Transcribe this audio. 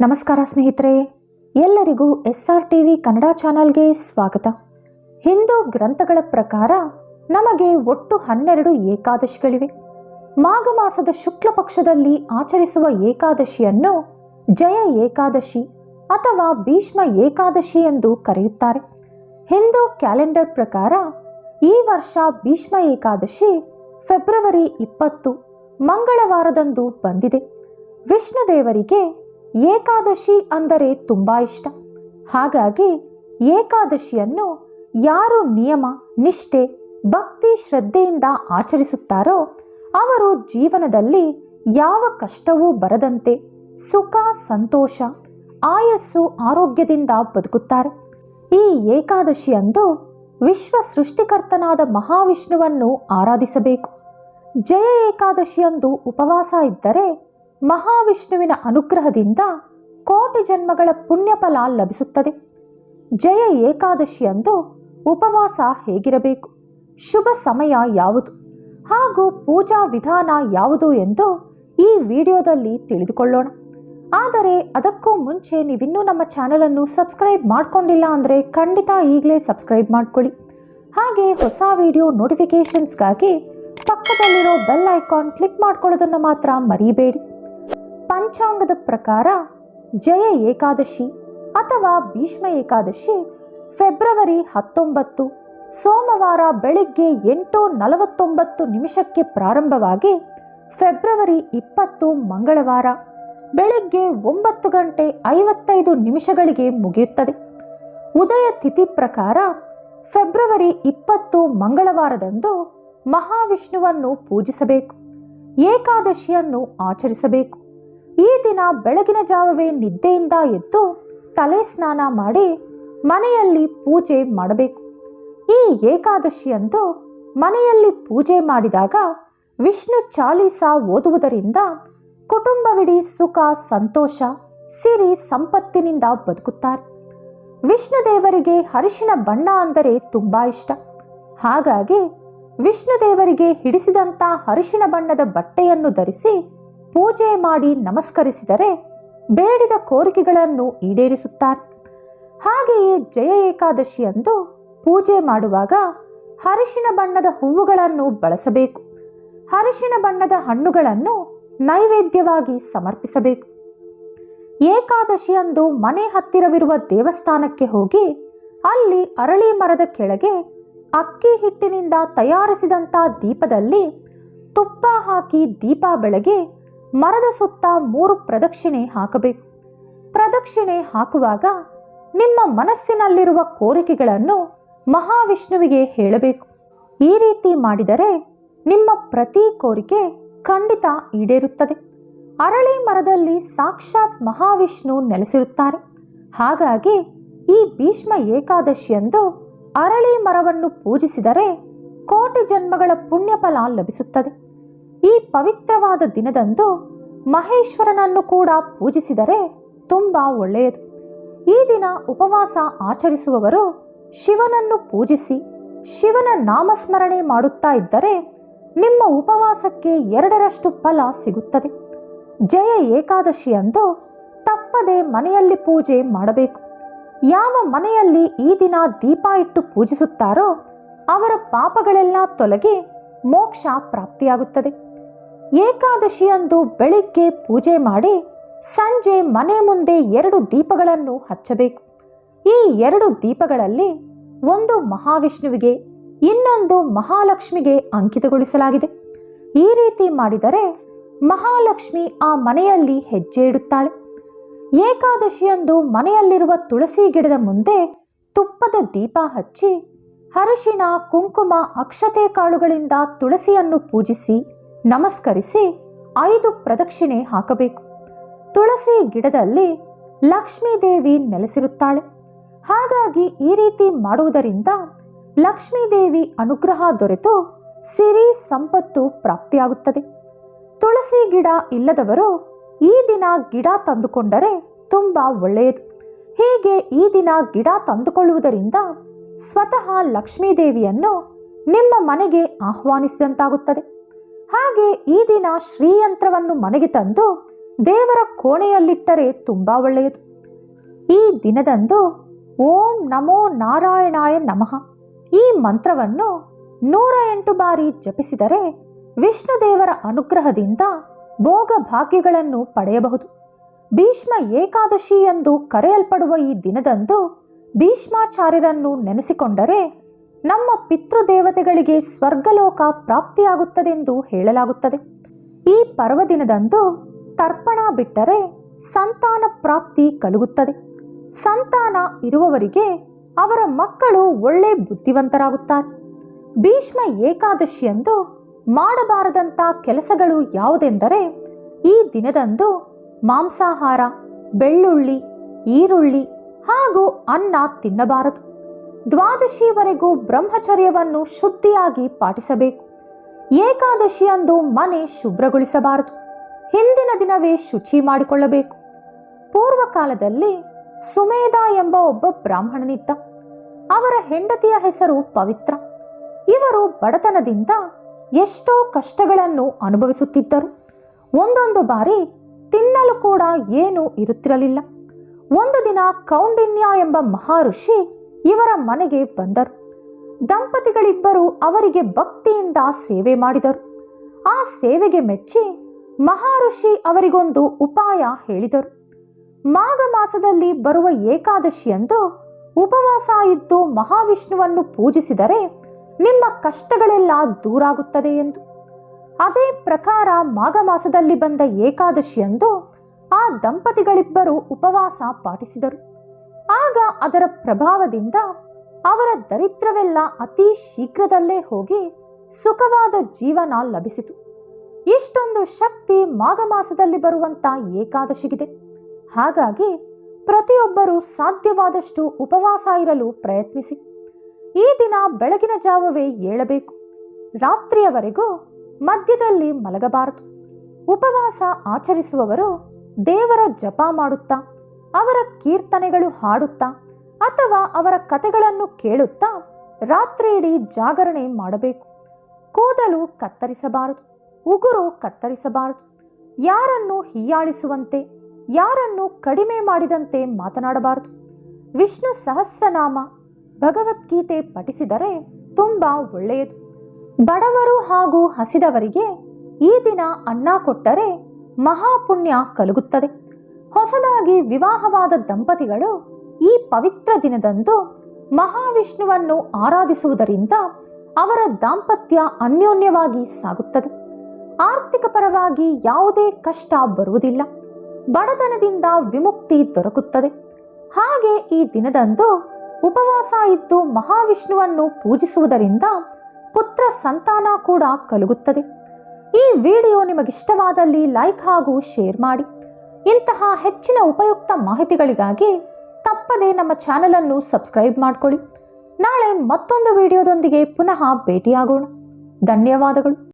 ನಮಸ್ಕಾರ ಸ್ನೇಹಿತರೆ, ಎಲ್ಲರಿಗೂ S R T V Kannada ಚಾನಲ್ಗೆ ಸ್ವಾಗತ. ಹಿಂದೂ ಗ್ರಂಥಗಳ ಪ್ರಕಾರ ನಮಗೆ ಒಟ್ಟು ಹನ್ನೆರಡು ಏಕಾದಶಿಗಳಿವೆ. ಮಾಘ ಮಾಸದ ಶುಕ್ಲ ಪಕ್ಷದಲ್ಲಿ ಆಚರಿಸುವ ಏಕಾದಶಿಯನ್ನು ಜಯ ಏಕಾದಶಿ ಅಥವಾ ಭೀಷ್ಮ ಏಕಾದಶಿ ಎಂದು ಕರೆಯುತ್ತಾರೆ. ಹಿಂದೂ ಕ್ಯಾಲೆಂಡರ್ ಪ್ರಕಾರ ಈ ವರ್ಷ ಭೀಷ್ಮ ಏಕಾದಶಿ ಫೆಬ್ರವರಿ ಇಪ್ಪತ್ತು ಮಂಗಳವಾರದಂದು ಬಂದಿದೆ. ವಿಷ್ಣುದೇವರಿಗೆ ಏಕಾದಶಿ ಅಂದರೆ ತುಂಬ ಇಷ್ಟ. ಹಾಗಾಗಿ ಏಕಾದಶಿಯನ್ನು ಯಾರು ನಿಯಮ, ನಿಷ್ಠೆ, ಭಕ್ತಿ, ಶ್ರದ್ಧೆಯಿಂದ ಆಚರಿಸುತ್ತಾರೋ ಅವರು ಜೀವನದಲ್ಲಿ ಯಾವ ಕಷ್ಟವೂ ಬರದಂತೆ ಸುಖ, ಸಂತೋಷ, ಆಯಸ್ಸು, ಆರೋಗ್ಯದಿಂದ ಬದುಕುತ್ತಾರೆ. ಈ ಏಕಾದಶಿಯಂದು ವಿಶ್ವ ಸೃಷ್ಟಿಕರ್ತನಾದ ಮಹಾವಿಷ್ಣುವನ್ನು ಆರಾಧಿಸಬೇಕು. ಜಯ ಏಕಾದಶಿಯಂದು ಉಪವಾಸ ಇದ್ದರೆ ಮಹಾವಿಷ್ಣುವಿನ ಅನುಗ್ರಹದಿಂದ ಕೋಟಿ ಜನ್ಮಗಳ ಪುಣ್ಯಫಲ ಲಭಿಸುತ್ತದೆ. ಜಯ ಏಕಾದಶಿಯಂದು ಉಪವಾಸ ಹೇಗಿರಬೇಕು? ಶುಭ ಸಮಯ ಯಾವುದು? ಹಾಗೂ ಪೂಜಾ ವಿಧಾನ ಯಾವುದು ಎಂದು ಈ ವಿಡಿಯೋದಲ್ಲಿ ತಿಳಿದುಕೊಳ್ಳೋಣ. ಆದರೆ ಅದಕ್ಕೂ ಮುಂಚೆ ನೀವಿನ್ನೂ ನಮ್ಮ ಚಾನಲನ್ನು ಸಬ್ಸ್ಕ್ರೈಬ್ ಮಾಡಿಕೊಂಡಿಲ್ಲ ಅಂದರೆ ಖಂಡಿತ ಈಗಲೇ ಸಬ್ಸ್ಕ್ರೈಬ್ ಮಾಡ್ಕೊಳ್ಳಿ. ಹಾಗೆ ಹೊಸ ವಿಡಿಯೋ ನೋಟಿಫಿಕೇಷನ್ಸ್ಗಾಗಿ ಪಕ್ಕದಲ್ಲಿರೋ ಬೆಲ್ ಐಕಾನ್ ಕ್ಲಿಕ್ ಮಾಡ್ಕೊಳ್ಳೋದನ್ನು ಮಾತ್ರ ಮರಿಬೇಡಿ. ಪಂಚಾಂಗದ ಪ್ರಕಾರ ಜಯ ಏಕಾದಶಿ ಅಥವಾ ಭೀಷ್ಮ ಏಕಾದಶಿ ಫೆಬ್ರವರಿ ಹತ್ತೊಂಬತ್ತು, ಸೋಮವಾರ ಬೆಳಿಗ್ಗೆ ಎಂಟು ನಲವತ್ತೊಂಬತ್ತು ನಿಮಿಷಕ್ಕೆ ಪ್ರಾರಂಭವಾಗಿ ಫೆಬ್ರವರಿ ಇಪ್ಪತ್ತು ಮಂಗಳವಾರ ಬೆಳಿಗ್ಗೆ ಒಂಬತ್ತು ಗಂಟೆ ಐವತ್ತೈದು ನಿಮಿಷಗಳಿಗೆ ಮುಗಿಯುತ್ತದೆ. ಉದಯ ತಿಥಿ ಪ್ರಕಾರ ಫೆಬ್ರವರಿ ಇಪ್ಪತ್ತು ಮಂಗಳವಾರದಂದು ಮಹಾವಿಷ್ಣುವನ್ನು ಪೂಜಿಸಬೇಕು, ಏಕಾದಶಿಯನ್ನು ಆಚರಿಸಬೇಕು. ಈ ದಿನ ಬೆಳಗಿನ ಜಾವವೇ ನಿದ್ದೆಯಿಂದ ಎದ್ದು ತಲೆ ಸ್ನಾನ ಮಾಡಿ ಮನೆಯಲ್ಲಿ ಪೂಜೆ ಮಾಡಬೇಕು. ಈ ಏಕಾದಶಿಯಂದು ಮನೆಯಲ್ಲಿ ಪೂಜೆ ಮಾಡಿದಾಗ ವಿಷ್ಣು ಚಾಲೀಸ ಓದುವುದರಿಂದ ಕುಟುಂಬವಿಡೀ ಸುಖ, ಸಂತೋಷ, ಸಿರಿ, ಸಂಪತ್ತಿನಿಂದ ಬದುಕುತ್ತಾರೆ. ವಿಷ್ಣು ದೇವರಿಗೆ ಹರಿಶಿನ ಬಣ್ಣ ಅಂದರೆ ತುಂಬ ಇಷ್ಟ. ಹಾಗಾಗಿ ವಿಷ್ಣು ದೇವರಿಗೆ ಹಿಡಿಸಿದಂಥ ಹರಿಶಿನ ಬಣ್ಣದ ಬಟ್ಟೆಯನ್ನು ಧರಿಸಿ ಪೂಜೆ ಮಾಡಿ ನಮಸ್ಕರಿಸಿದರೆ ಬೇಡಿದ ಕೋರಿಕೆಗಳನ್ನು ಈಡೇರಿಸುತ್ತಾರೆ. ಹಾಗೆಯೇ ಜಯ ಏಕಾದಶಿಯಂದು ಪೂಜೆ ಮಾಡುವಾಗ ಹರಿಶಿನ ಬಣ್ಣದ ಹೂವುಗಳನ್ನು ಬಳಸಬೇಕು. ಹರಿಶಿನ ಬಣ್ಣದ ಹಣ್ಣುಗಳನ್ನು ನೈವೇದ್ಯವಾಗಿ ಸಮರ್ಪಿಸಬೇಕು. ಏಕಾದಶಿಯಂದು ಮನೆ ಹತ್ತಿರವಿರುವ ದೇವಸ್ಥಾನಕ್ಕೆ ಹೋಗಿ ಅಲ್ಲಿ ಅರಳಿ ಮರದ ಕೆಳಗೆ ಅಕ್ಕಿ ಹಿಟ್ಟಿನಿಂದ ತಯಾರಿಸಿದಂಥ ದೀಪದಲ್ಲಿ ತುಪ್ಪ ಹಾಕಿ ದೀಪ ಬೆಳಗ್ಗೆ ಮರದ ಸುತ್ತ ಮೂರು ಪ್ರದಕ್ಷಿಣೆ ಹಾಕಬೇಕು. ಪ್ರದಕ್ಷಿಣೆ ಹಾಕುವಾಗ ನಿಮ್ಮ ಮನಸ್ಸಿನಲ್ಲಿರುವ ಕೋರಿಕೆಗಳನ್ನು ಮಹಾವಿಷ್ಣುವಿಗೆ ಹೇಳಬೇಕು. ಈ ರೀತಿ ಮಾಡಿದರೆ ನಿಮ್ಮ ಪ್ರತಿ ಕೋರಿಕೆ ಖಂಡಿತ ಈಡೇರುತ್ತದೆ. ಅರಳಿ ಮರದಲ್ಲಿ ಸಾಕ್ಷಾತ್ ಮಹಾವಿಷ್ಣು ನೆಲೆಸಿರುತ್ತಾರೆ. ಹಾಗಾಗಿ ಈ ಭೀಷ್ಮ ಏಕಾದಶಿಯಂದು ಅರಳಿ ಮರವನ್ನು ಪೂಜಿಸಿದರೆ ಕೋಟಿ ಜನ್ಮಗಳ ಪುಣ್ಯಫಲ ಲಭಿಸುತ್ತದೆ. ಈ ಪವಿತ್ರವಾದ ದಿನದಂದು ಮಹೇಶ್ವರನನ್ನು ಕೂಡ ಪೂಜಿಸಿದರೆ ತುಂಬ ಒಳ್ಳೆಯದು. ಈ ದಿನ ಉಪವಾಸ ಆಚರಿಸುವವರು ಶಿವನನ್ನು ಪೂಜಿಸಿ, ಶಿವನ ನಾಮಸ್ಮರಣೆ ಮಾಡುತ್ತಾ ಇದ್ದರೆ ನಿಮ್ಮ ಉಪವಾಸಕ್ಕೆ ಎರಡರಷ್ಟು ಫಲ ಸಿಗುತ್ತದೆ. ಜಯ ಏಕಾದಶಿಯಂದು ತಪ್ಪದೆ ಮನೆಯಲ್ಲಿ ಪೂಜೆ ಮಾಡಬೇಕು. ಯಾವ ಮನೆಯಲ್ಲಿ ಈ ದಿನ ದೀಪ ಇಟ್ಟು ಪೂಜಿಸುತ್ತಾರೋ ಅವರ ಪಾಪಗಳೆಲ್ಲ ತೊಲಗಿ ಮೋಕ್ಷ ಪ್ರಾಪ್ತಿಯಾಗುತ್ತದೆ. ಏಕಾದಶಿಯಂದು ಬೆಳಿಗ್ಗೆ ಪೂಜೆ ಮಾಡಿ ಸಂಜೆ ಮನೆ ಮುಂದೆ ಎರಡು ದೀಪಗಳನ್ನು ಹಚ್ಚಬೇಕು. ಈ ಎರಡು ದೀಪಗಳಲ್ಲಿ ಒಂದು ಮಹಾವಿಷ್ಣುವಿಗೆ, ಇನ್ನೊಂದು ಮಹಾಲಕ್ಷ್ಮಿಗೆ ಅಂಕಿತಗೊಳಿಸಲಾಗಿದೆ. ಈ ರೀತಿ ಮಾಡಿದರೆ ಮಹಾಲಕ್ಷ್ಮಿ ಆ ಮನೆಯಲ್ಲಿ ಹೆಜ್ಜೆ ಇಡುತ್ತಾಳೆ. ಏಕಾದಶಿಯಂದು ಮನೆಯಲ್ಲಿರುವ ತುಳಸಿ ಗಿಡದ ಮುಂದೆ ತುಪ್ಪದ ದೀಪ ಹಚ್ಚಿ ಹರಿಶಿನ ಕುಂಕುಮ ಅಕ್ಷತೆ ಕಾಳುಗಳಿಂದ ತುಳಸಿಯನ್ನು ಪೂಜಿಸಿ ನಮಸ್ಕರಿಸಿ ಐದು ಪ್ರದಕ್ಷಿಣೆ ಹಾಕಬೇಕು. ತುಳಸಿ ಗಿಡದಲ್ಲಿ ಲಕ್ಷ್ಮೀದೇವಿ ನೆಲೆಸಿರುತ್ತಾಳೆ. ಹಾಗಾಗಿ ಈ ರೀತಿ ಮಾಡುವುದರಿಂದ ಲಕ್ಷ್ಮೀದೇವಿ ಅನುಗ್ರಹ ದೊರೆತು ಸಿರಿ ಸಂಪತ್ತು ಪ್ರಾಪ್ತಿಯಾಗುತ್ತದೆ. ತುಳಸಿ ಗಿಡ ಇಲ್ಲದವರು ಈ ದಿನ ಗಿಡ ತಂದುಕೊಂಡರೆ ತುಂಬ ಒಳ್ಳೆಯದು. ಹೀಗೆ ಈ ದಿನ ಗಿಡ ತಂದುಕೊಳ್ಳುವುದರಿಂದ ಸ್ವತಃ ಲಕ್ಷ್ಮೀದೇವಿಯನ್ನು ನಿಮ್ಮ ಮನೆಗೆ ಆಹ್ವಾನಿಸಿದಂತಾಗುತ್ತದೆ. ಹಾಗೆ ಈ ದಿನ ಶ್ರೀಯಂತ್ರವನ್ನು ಮನೆಗೆ ತಂದು ದೇವರ ಕೋಣೆಯಲ್ಲಿಟ್ಟರೆ ತುಂಬ ಒಳ್ಳೆಯದು. ಈ ದಿನದಂದು ಓಂ ನಮೋ ನಾರಾಯಣಾಯ ನಮಃ. ಈ ಮಂತ್ರವನ್ನು ನೂರ ಎಂಟು ಬಾರಿ ಜಪಿಸಿದರೆ ವಿಷ್ಣುದೇವರ ಅನುಗ್ರಹದಿಂದ ಭೋಗ ಭಾಗ್ಯಗಳನ್ನು ಪಡೆಯಬಹುದು. ಭೀಷ್ಮ ಏಕಾದಶಿ ಎಂದು ಕರೆಯಲ್ಪಡುವ ಈ ದಿನದಂದು ಭೀಷ್ಮಾಚಾರ್ಯರನ್ನು ನೆನೆಸಿಕೊಂಡರೆ ನಮ್ಮ ಪಿತೃದೇವತೆಗಳಿಗೆ ಸ್ವರ್ಗಲೋಕ ಪ್ರಾಪ್ತಿಯಾಗುತ್ತದೆಂದು ಹೇಳಲಾಗುತ್ತದೆ. ಈ ಪರ್ವದಿನದಂದು ತರ್ಪಣ ಬಿಟ್ಟರೆ ಸಂತಾನ ಪ್ರಾಪ್ತಿ ಕಲುಗುತ್ತದೆ. ಸಂತಾನ ಇರುವವರಿಗೆ ಅವರ ಮಕ್ಕಳು ಒಳ್ಳೆ ಬುದ್ಧಿವಂತರಾಗುತ್ತಾರೆ. ಭೀಷ್ಮ ಏಕಾದಶಿಯಂದು ಮಾಡಬಾರದಂಥ ಕೆಲಸಗಳು ಯಾವುದೆಂದರೆ ಈ ದಿನದಂದು ಮಾಂಸಾಹಾರ, ಬೆಳ್ಳುಳ್ಳಿ, ಈರುಳ್ಳಿ ಹಾಗೂ ಅನ್ನ ತಿನ್ನಬಾರದು. ದ್ವಾದಶಿವರೆಗೂ ಬ್ರಹ್ಮಚರ್ಯವನ್ನು ಶುದ್ಧಿಯಾಗಿ ಪಾಟಿಸಬೇಕು. ಏಕಾದಶಿಯಂದು ಮನೆ ಶುಭ್ರಗೊಳಿಸಬಾರದು. ಹಿಂದಿನ ದಿನವೇ ಶುಚಿ ಮಾಡಿಕೊಳ್ಳಬೇಕು. ಪೂರ್ವಕಾಲದಲ್ಲಿ ಸುಮೇಧ ಎಂಬ ಒಬ್ಬ ಬ್ರಾಹ್ಮಣನಿದ್ದ. ಅವರ ಹೆಂಡತಿಯ ಹೆಸರು ಪವಿತ್ರ. ಇವರು ಬಡತನದಿಂದ ಎಷ್ಟೋ ಕಷ್ಟಗಳನ್ನು ಅನುಭವಿಸುತ್ತಿದ್ದರು. ಒಂದೊಂದು ಬಾರಿ ತಿನ್ನಲು ಕೂಡ ಏನೂ ಇರುತ್ತಿರಲಿಲ್ಲ. ಒಂದು ದಿನ ಕೌಂಡಿನ್ಯ ಎಂಬ ಮಹಾಋಷಿ ಇವರ ಮನೆಗೆ ಬಂದರು. ದಂಪತಿಗಳಿಬ್ಬರು ಅವರಿಗೆ ಭಕ್ತಿಯಿಂದ ಸೇವೆ ಮಾಡಿದರು. ಆ ಸೇವೆಗೆ ಮೆಚ್ಚಿ ಮಹಾಋಷಿ ಅವರಿಗೊಂದು ಉಪಾಯ ಹೇಳಿದರು. ಮಾಘ ಮಾಸದಲ್ಲಿ ಬರುವ ಏಕಾದಶಿಯಂದು ಉಪವಾಸ ಇದ್ದು ಮಹಾವಿಷ್ಣುವನ್ನು ಪೂಜಿಸಿದರೆ ನಿಮ್ಮ ಕಷ್ಟಗಳೆಲ್ಲ ದೂರಾಗುತ್ತದೆ ಎಂದು. ಅದೇ ಪ್ರಕಾರ ಮಾಘ ಮಾಸದಲ್ಲಿ ಬಂದ ಏಕಾದಶಿಯಂದು ಆ ದಂಪತಿಗಳಿಬ್ಬರು ಉಪವಾಸ ಪಾಟಿಸಿದರು. ಆಗ ಅದರ ಪ್ರಭಾವದಿಂದ ಅವರ ದರಿದ್ರವೆಲ್ಲ ಅತಿ ಶೀಘ್ರದಲ್ಲೇ ಹೋಗಿ ಸುಖವಾದ ಜೀವನ ಲಭಿಸಿತು. ಇಷ್ಟೊಂದು ಶಕ್ತಿ ಮಾಘ ಮಾಸದಲ್ಲಿ ಬರುವಂತ ಏಕಾದಶಿಗಿದೆ. ಹಾಗಾಗಿ ಪ್ರತಿಯೊಬ್ಬರೂ ಸಾಧ್ಯವಾದಷ್ಟು ಉಪವಾಸ ಇರಲು ಪ್ರಯತ್ನಿಸಿ. ಈ ದಿನ ಬೆಳಗಿನ ಜಾವವೇ ಏಳಬೇಕು. ರಾತ್ರಿಯವರೆಗೂ ಮಧ್ಯದಲ್ಲಿ ಮಲಗಬಾರದು. ಉಪವಾಸ ಆಚರಿಸುವವರು ದೇವರ ಜಪ ಮಾಡುತ್ತಾ ಅವರ ಕೀರ್ತನೆಗಳು ಹಾಡುತ್ತಾ ಅಥವಾ ಅವರ ಕತೆಗಳನ್ನು ಕೇಳುತ್ತಾ ರಾತ್ರಿ ಇಡೀ ಜಾಗರಣೆ ಮಾಡಬೇಕು. ಕೂದಲು ಕತ್ತರಿಸಬಾರದು, ಉಗುರು ಕತ್ತರಿಸಬಾರದು. ಯಾರನ್ನು ಹೀಯಾಳಿಸುವಂತೆ, ಯಾರನ್ನು ಕಡಿಮೆ ಮಾಡಿದಂತೆ ಮಾತನಾಡಬಾರದು. ವಿಷ್ಣು ಸಹಸ್ರನಾಮ ಭಗವದ್ಗೀತೆ ಪಠಿಸಿದರೆ ತುಂಬ ಒಳ್ಳೆಯದು. ಬಡವರು ಹಾಗೂ ಹಸಿದವರಿಗೆ ಈ ದಿನ ಅನ್ನ ಕೊಟ್ಟರೆ ಮಹಾಪುಣ್ಯ ಕಲುಗುತ್ತದೆ. ಹೊಸದಾಗಿ ವಿವಾಹವಾದ ದಂಪತಿಗಳು ಈ ಪವಿತ್ರ ದಿನದಂದು ಮಹಾವಿಷ್ಣುವನ್ನು ಆರಾಧಿಸುವುದರಿಂದ ಅವರ ದಾಂಪತ್ಯ ಅನ್ಯೋನ್ಯವಾಗಿ ಸಾಗುತ್ತದೆ. ಆರ್ಥಿಕ ಪರವಾಗಿ ಯಾವುದೇ ಕಷ್ಟ ಬರುವುದಿಲ್ಲ. ಬಡತನದಿಂದ ವಿಮುಕ್ತಿ ದೊರಕುತ್ತದೆ. ಹಾಗೆ ಈ ದಿನದಂದು ಉಪವಾಸ ಇದ್ದು ಮಹಾವಿಷ್ಣುವನ್ನು ಪೂಜಿಸುವುದರಿಂದ ಪುತ್ರ ಸಂತಾನ ಕೂಡ ಕಲುಗುತ್ತದೆ. ಈ ವಿಡಿಯೋ ನಿಮಗಿಷ್ಟವಾದಲ್ಲಿ ಲೈಕ್ ಹಾಗೂ ಶೇರ್ ಮಾಡಿ. ಇಂತಹ ಹೆಚ್ಚಿನ ಉಪಯುಕ್ತ ಮಾಹಿತಿಗಳಿಗಾಗಿ ತಪ್ಪದೇ ನಮ್ಮ ಚಾನಲನ್ನು ಸಬ್ಸ್ಕ್ರೈಬ್ ಮಾಡಿಕೊಳ್ಳಿ. ನಾಳೆ ಮತ್ತೊಂದು ವಿಡಿಯೋದೊಂದಿಗೆ ಪುನಃ ಭೇಟಿಯಾಗೋಣ. ಧನ್ಯವಾದಗಳು.